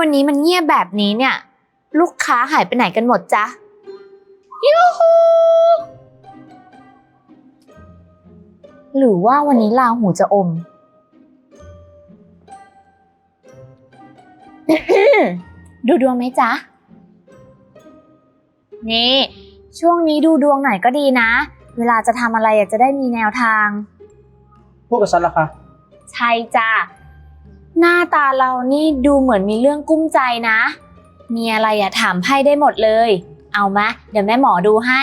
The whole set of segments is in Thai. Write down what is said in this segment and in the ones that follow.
วันนี้มันเงียบแบบนี้เนี่ย ลูกค้าหายไปไหนกันหมดจ๊ะยูฮูหรือว่าวันนี้ลาหูจะอม ดูดวงไหมจ๊ะ นี่ ช่วงนี้ดูดวงหน่อยก็ดีนะ เวลาจะทำอะไรอะจะได้มีแนวทางพูดกับฉันละคะ ใช่จ้ะ หน้าตาเรานี่ดูเหมือนมีเรื่องกุ้มใจนะ มีอะไรอะถามไพ่ได้หมดเลย เอามะ เดี๋ยวแม่หมอดูให้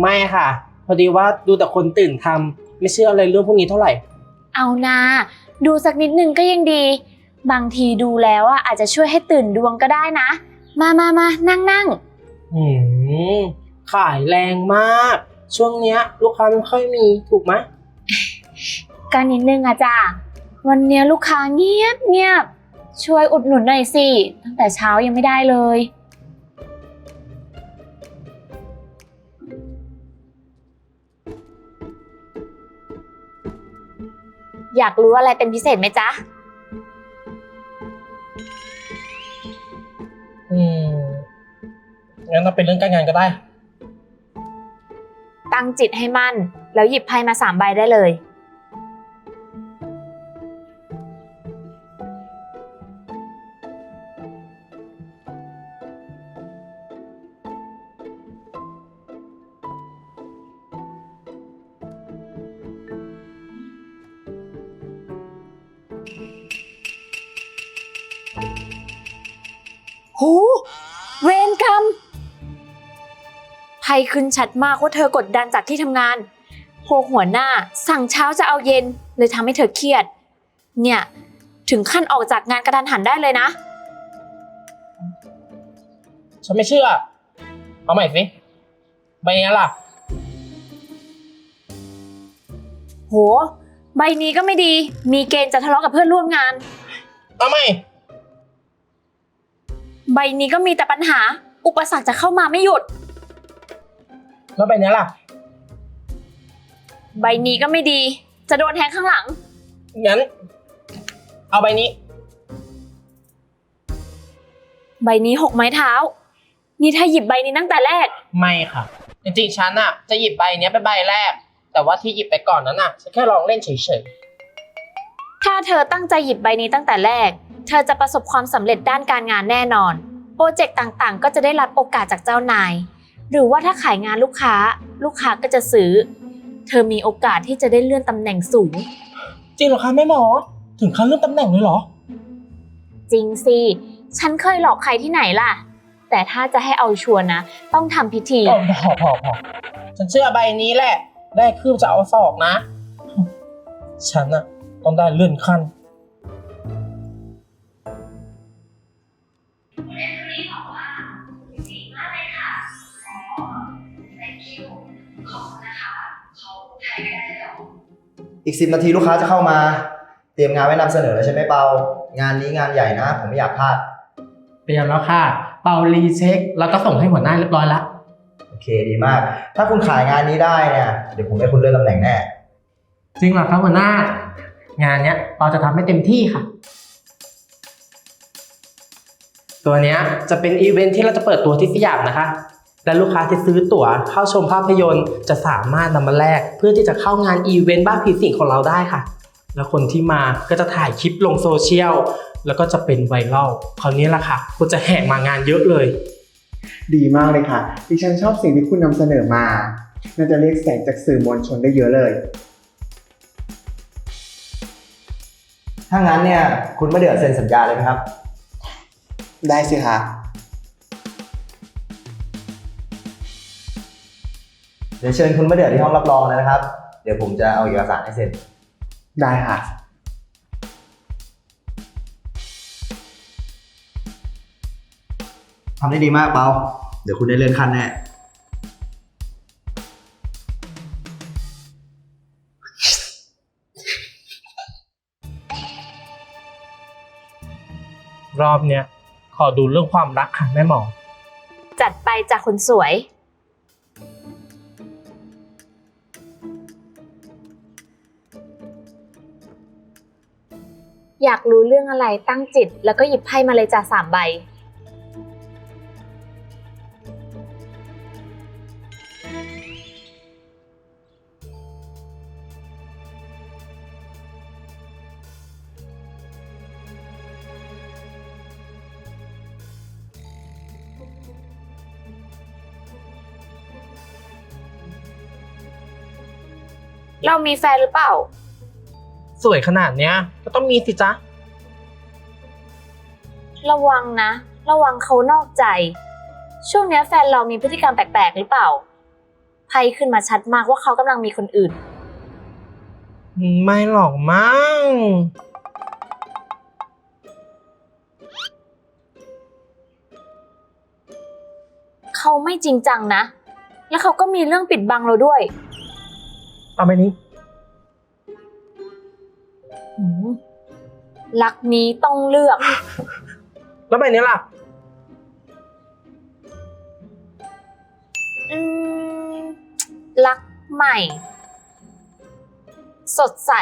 ไม่ค่ะ พอดีว่าดูแต่คนตื่นทำไม่เชื่ออะไรเรื่องพวกนี้เท่าไหร่ เอานะดูสักนิดนึงก็ยังดี บางทีดูแล้วอะอาจจะช่วยให้ตื่นดวงก็ได้นะ มามามานั่งนั่งอืมขายแรงมาก ช่วงเนี้ย ลูกค้าไม่ค่อยมีถูกไหม ก็นิดนึงอะจ้ะ วันเนี้ยลูกค้าเงียบเงียบช่วยอุดหนุนหน่อยสิ ตั้งแต่เช้ายังไม่ได้เลย อยากรู้อะไรเป็นพิเศษไหมจ๊ะ อืม งั้นเราเป็นเรื่องการงานก็ได้ ตั้งจิตให้มั่น แล้วหยิบไพ่มาสามใบได้เลย โหเวรกรรมไพ่ขึ้นชัดมากว่าเธอกดดันจากที่ทำงานโหหัวหน้าสั่งเช้าจะเอาเย็น เลยทำให้เธอเครียด เนี่ย ถึงขั้นออกจากงานกระทันหันได้เลยนะ ฉันไม่เชื่อ เอาใหม่สิใบนี้ล่ะ โห ใบนี้ก็ไม่ดี มีเกณฑ์จะทะเลาะกับเพื่อนร่วมงาน เอาใหม่ ใบนี้ก็มีแต่ปัญหา อุปสรรคจะเข้ามาไม่หยุด แล้วใบนี้ล่ะ ใบนี้ก็ไม่ดี จะโดนแทงข้างหลัง งั้น เอาใบนี้ ใบนี้หกไม้เท้า นี่ถ้าหยิบใบนี้ตั้งแต่แรก ไม่ค่ะ จริงๆฉันอะจะหยิบใบเนี้ยเป็นใบแรก แต่ว่าที่หยิบไปก่อนนั้นอะฉันแค่ลองเล่นเฉยถ้าเธอตั้งใจหยิบใบนี้ตั้งแต่แรกเธอจะประสบความสำเร็จด้านการงานแน่นอน โปรเจกต์ต่างๆ ก็จะได้รับโอกาสจากเจ้านาย หรือว่าถ้าขายงานลูกค้า ลูกค้าก็จะซื้อ เธอมีโอกาสที่จะได้เลื่อนตำแหน่งสูงๆจริงเหรอคะแม่หมอ ถึงขั้นเรื่องตำแหน่งเลยเหรอ จริงสิ ฉันเคยหลอกใครที่ไหนล่ะ แต่ถ้าจะให้เอาชัวร์นะ ต้องทำพิธีพอพอพอพอฉันเชื่อใบนี้แหละ ได้คืบจะเอาศอกนะ ฉันอะต้องได้เลื่อนขั้น อีกสิบนาทีลูกค้าจะเข้ามา เตรียมงานไว้นำเสนอแล้วใช่ไหมเปางานนี้งานใหญ่นะ ผมไม่อยากพลาด เตรียมแล้วค่ะ เป่ารีเช็ค แล้วก็ส่งให้หัวหน้าเรียบร้อยละโอเคดีมาก ถ้าคุณขายงานนี้ได้เนี่ยเดี๋ยวผมให้คุณเลื่อนตำแหน่งแน่จริงเหรอครับหัวหน้า งานเนี้ยเราจะทำให้เต็มที่ค่ะ ตัวเนี้ยจะเป็นอีเวนท์ที่เราจะเปิดตัวที่สยามนะคะ และลูกค้าที่ซื้อตั๋วเข้าชมภาพยนตร์จะสามารถนำมาแลกเพื่อที่จะเข้างานอีเวนต์บ้านผีสิงของเราได้ค่ะ แล้วคนที่มาก็จะถ่ายคลิปลงโซเชียลแล้วก็จะเป็นไวรัลคราวนี้ล่ะค่ะคุณจะแห่มางานเยอะเลย ดีมากเลยค่ะ ดิฉันชอบสิ่งที่คุณนำเสนอมา น่าจะเรียกแสงจากสื่อมวลชนได้เยอะเลย ถ้างั้นเนี่ยคุณไม่เดือดเซ็นสัญญาเลยไหมครับ ได้สิคะ ดี๋ยวเชิญคุณมาเดือดที่ห้องรับรองเลยนะครับ เดี๋ยวผมจะเอาเอกสารให้เซ็น ได้ค่ะ ทำได้ดีมากเปาเดี๋ยวคุณได้เลื่อนขั้นแน่ รอบเนี้ยขอดูเรื่องความรักค่ะแม่หมอ จัดไปจากคนสวย อยากรู้เรื่องอะไรตั้งจิต แล้วก็หยิบไพ่มาเลยจ้ะสามใบ เรามีแฟนหรือเปล่า สวยขนาดเนี้ยก็ ต้องมีสิจ๊ะ ระวังนะ ระวังเขานอกใจ ช่วงเนี้ยแฟนเรามีพฤติกรรมแปลกๆ หรือเปล่าไพ่ขึ้นมาชัดมากว่าเขากำลังมีคนอื่น ไม่หรอกมั้ง เขาไม่จริงจังนะ แล้วเขาก็มีเรื่องปิดบังเราด้วย เอาไปนี้ รักนี้ต้องเลือก แล้วใบนี้ล่ะ อืม รักใหม่ สดใส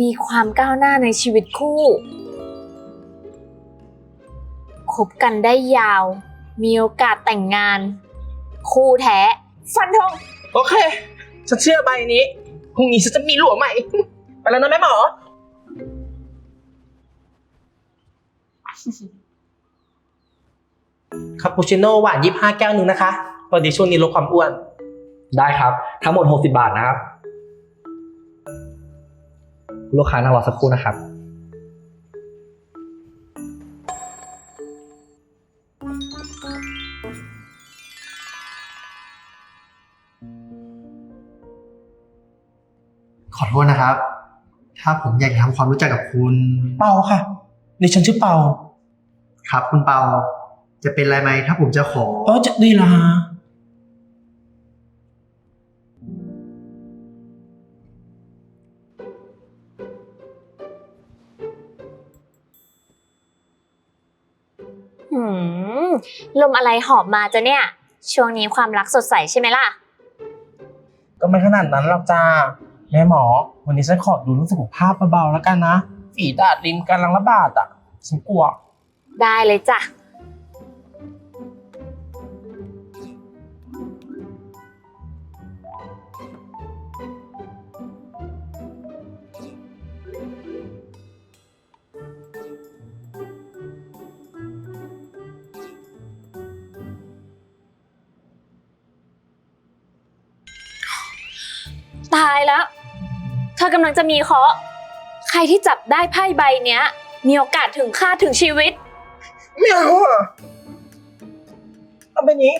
มีความก้าวหน้าในชีวิตคู่คบกันได้ยาว มีโอกาสแต่งงาน คู่แท้ ฟันธง โอเค ฉันเชื่อใบนี้ พรุ่งนี้ฉันจะมีหลัวใหม่ ไปแล้วนะแม่หมอ คาปูชิโน่หวานยี่ห้าแก้วหนึ่งนะคะพอดีช่วงนี้ลดความอ้วน ได้ครับ ทั้งหมด 60 บาทนะครับลูกค้านั่งรอสักครู่นะครับ ขอโทษนะครับ ถ้าผมอยากจะทำความรู้จักกับคุณ เปาค่ะดิฉันชื่อเปา ครับ คุณเปาจะเป็นอะไรไหมถ้าผมจะขอเออจะดีละหืมลมอะไรหอบมาจะเนี่ย ช่วงนี้ความรักสดใสใช่ไหมล่ะ ก็ไม่ขนาดนั้นหรอกจ้าแม่หมอ วันนี้ฉันขอดูเรื่องสุขภาพเบาๆแล้วกันนะ ฝีดาดลินกำลังระบาดอะฉันกลัว ได้เลยจ้ะ ตายแล้ว เธอกำลังจะมีเคราะห์ใครที่จับได้ไพ่ใบเนี้ย มีโอกาสถึงค่าถึงชีวิต ไม่เอาอะเอาไปนี้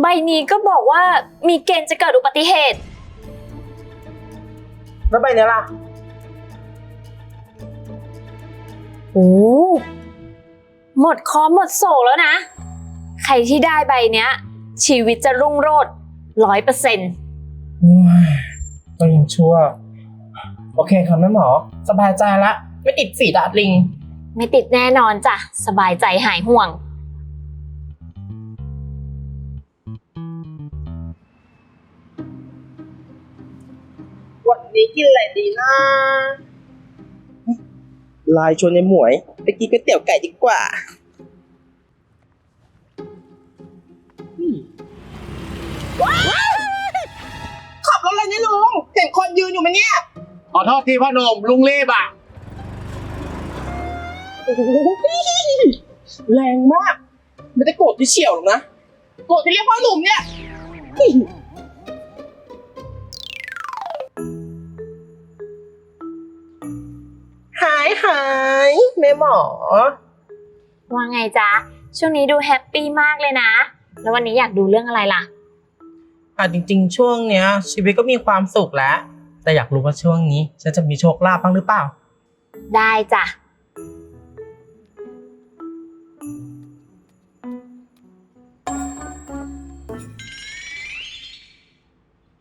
ใบนี้ก็บอกว่ามีเกณฑ์จะเกิดอุบัติเหตุ แล้วใบเนี้ยล่ะ โอ้ หมดเคอหมดโศกแล้วนะ ใครที่ได้ใบเนี้ย ชีวิตจะรุ่งโรจน์ร้อยเปอร์เซ็นต์ก็ยังชั่ว โอเคครับแม่หมอ สบายใจละ ไม่ติดฝีดาดลิง ไม่ติดแน่นอนจ้ะ สบายใจหายห่วง วันนี้กินอะไรดีนะไลายชวนในหมวย ไปกินก๋วยเตี๋ยวไก่ดีกว่าว้ายขับรถอะไรเนี่ยลุง เห็นคนยืนอยู่ไหมเนี่ย ขอโทษทีพ่อหนุ่มลุงรีบอะ โอ้โหแรงมาก ไม่ได้โกรธที่เฉียวหรอกนะ โกรธที่เรียกพ่อหนุ่มเนี่ยหายหายแม่หมอ ว่าไงจ๊ะ ช่วงนี้ดูแฮปปี้มากเลยนะ แล้ววันนี้อยากดูเรื่องอะไรล่ะ อะจริง ๆ ช่วงเนี้ย ชีวิตก็มีความสุขแล้ว แต่อยากรู้ว่าช่วงนี้ ฉันจะมีโชคลาภบ้างหรือเปล่า ได้จ้ะ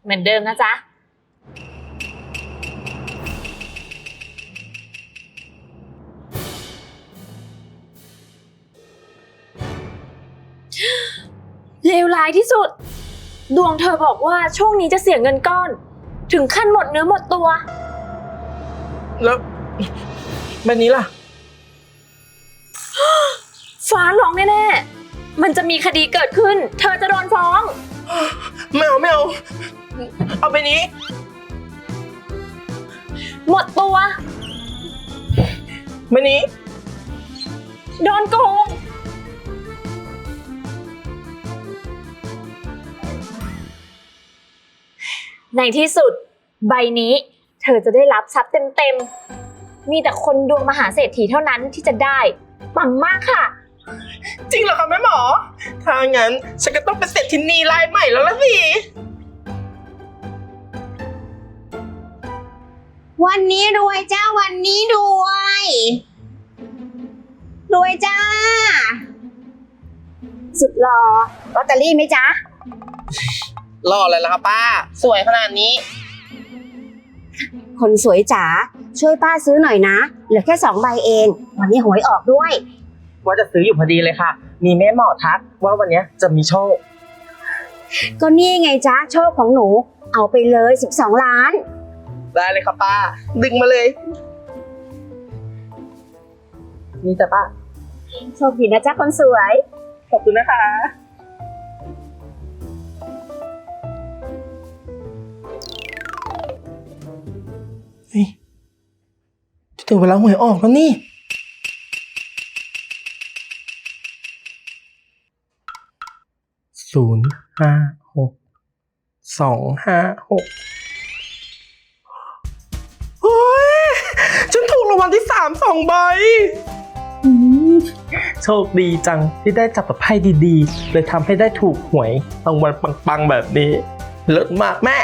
เหมือนเดิมนะจ๊ะ เลวร้ายที่สุด ดวงเธอบอกว่าช่วงนี้จะเสียเงินก้อน ถึงขั้นหมดเนื้อหมดตัว แล้วแบบนี้ล่ะ ฟ้าร้องแน่ๆ มันจะมีคดีเกิดขึ้น เธอจะโดนฟ้อง ไม่เอาไม่เอา เอาไปนี้ หมดตัวไปนี้ โดนโกง ในที่สุด ใบนี้ เธอจะได้รับทรัพย์เต็มๆ มีแต่คนดวงมหาเศรษฐีเท่านั้นที่จะได้ปังมากค่ะ จริงเหรอคะแม่หมอ ถ้างั้น ฉันก็ต้องเป็นเศรษฐินีรายใหม่แล้วละสิ วันนี้รวยจ้าวันนี้รวย รวยจ้า สุดหล่อลอตเตอรี่ไหมจ๊ะรอเลยละครับป้า สวยขนาดนี้ คนสวยจ๋าช่วยป้าซื้อหน่อยนะ เหลือแค่สองใบเอง วันนี้หวยออกด้วย ว่าจะซื้ออยู่พอดีเลยค่ะ มีแม่หมอทักว่าวันเนี้ยจะมีโชค ก็นี่ไงจ๊ะโชคของหนู เอาไปเลย 12 ล้าน ได้เลยครับป้า ดึงมาเลย นี่จ้ะป้า โชคดีนะจ๊ะคนสวย ขอบคุณนะคะ เฮ้ยจะถึงเวลาหวยออกแล้วนี่ ศูนย์ห้าหกสองห้าหก ฉันที่สามสองใบโชคดีจังที่ได้จับกับไพ่ดีๆ เลยทำให้ได้ถูกหวยรางวัลปังๆแบบนี้ เลิศมากแม่